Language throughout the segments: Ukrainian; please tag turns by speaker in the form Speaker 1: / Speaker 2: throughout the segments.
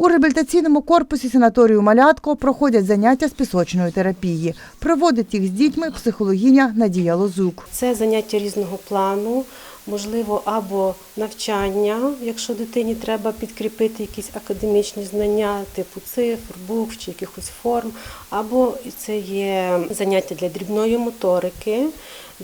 Speaker 1: У реабілітаційному корпусі санаторію Малятко проходять заняття з пісочної терапії. Проводить їх з дітьми психологиня Надія Лозук.
Speaker 2: Це заняття різного плану, можливо, або навчання, якщо дитині треба підкріпити якісь академічні знання, типу цифр, букв чи якихось форм, або це є заняття для дрібної моторики,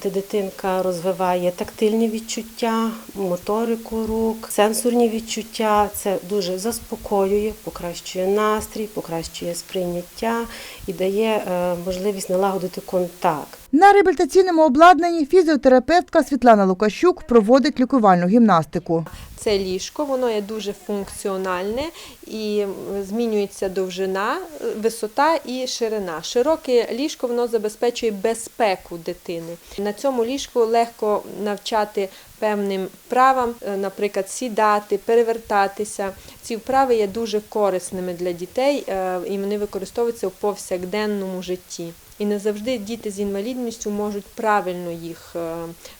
Speaker 2: де дитинка розвиває тактильні відчуття, моторику рук, сенсорні відчуття. Це дуже заспокоює, покращує настрій, покращує сприйняття і дає е, можливість налагодити контакт.
Speaker 1: На реабілітаційному обладнанні фізіотерапевтка Світлана Лукащук проводить лікувальну гімнастику.
Speaker 3: Це ліжко, воно є дуже функціональне і змінюється довжина, е, висота і ширина. Широке ліжко воно забезпечує безпеку дитини. На цьому ліжку легко навчати певним вправам, е, наприклад, сідати, перевертатися. Ці вправи є дуже корисними для дітей е, і вони використовуються у повсякденному житті. І не завжди діти з інвалідністю можуть правильно їх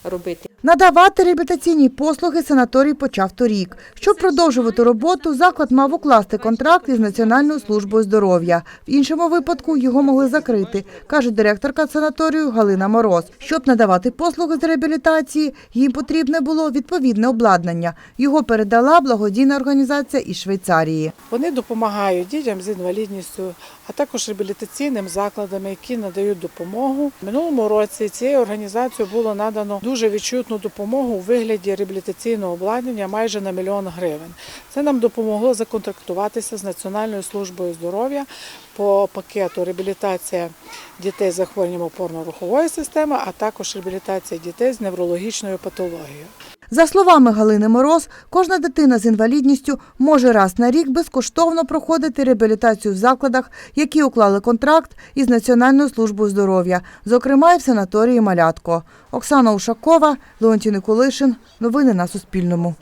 Speaker 3: робити.
Speaker 1: Надавати реабілітаційні послуги санаторій почав торік. Щоб продовжувати роботу, заклад мав укласти контракт із Національною службою здоров'я. В іншому випадку його могли закрити, каже директорка санаторію Галина Мороз. Щоб надавати послуги з реабілітації, їм потрібне було відповідне обладнання. Його передала благодійна організація із Швейцарії.
Speaker 4: Вони допомагають дітям з інвалідністю, а також реабілітаційним закладам, які надають допомогу. Минулому році цією організацією було надано дуже відчутну допомогу у вигляді реабілітаційного обладнання майже на мільйон гривень. Це нам допомогло законтрактуватися з Національною службою здоров'я по пакету реабілітація дітей з захворюванням опорно-рухової системи, а також реабілітація дітей з неврологічною патологією.
Speaker 1: За словами Галини Мороз, кожна дитина з інвалідністю може раз на рік безкоштовно проходити реабілітацію в закладах, які уклали контракт із Національною службою здоров'я, зокрема і в санаторії Малятко. Оксана Ушакова, Леонтій Николишин. Новини на Суспільному.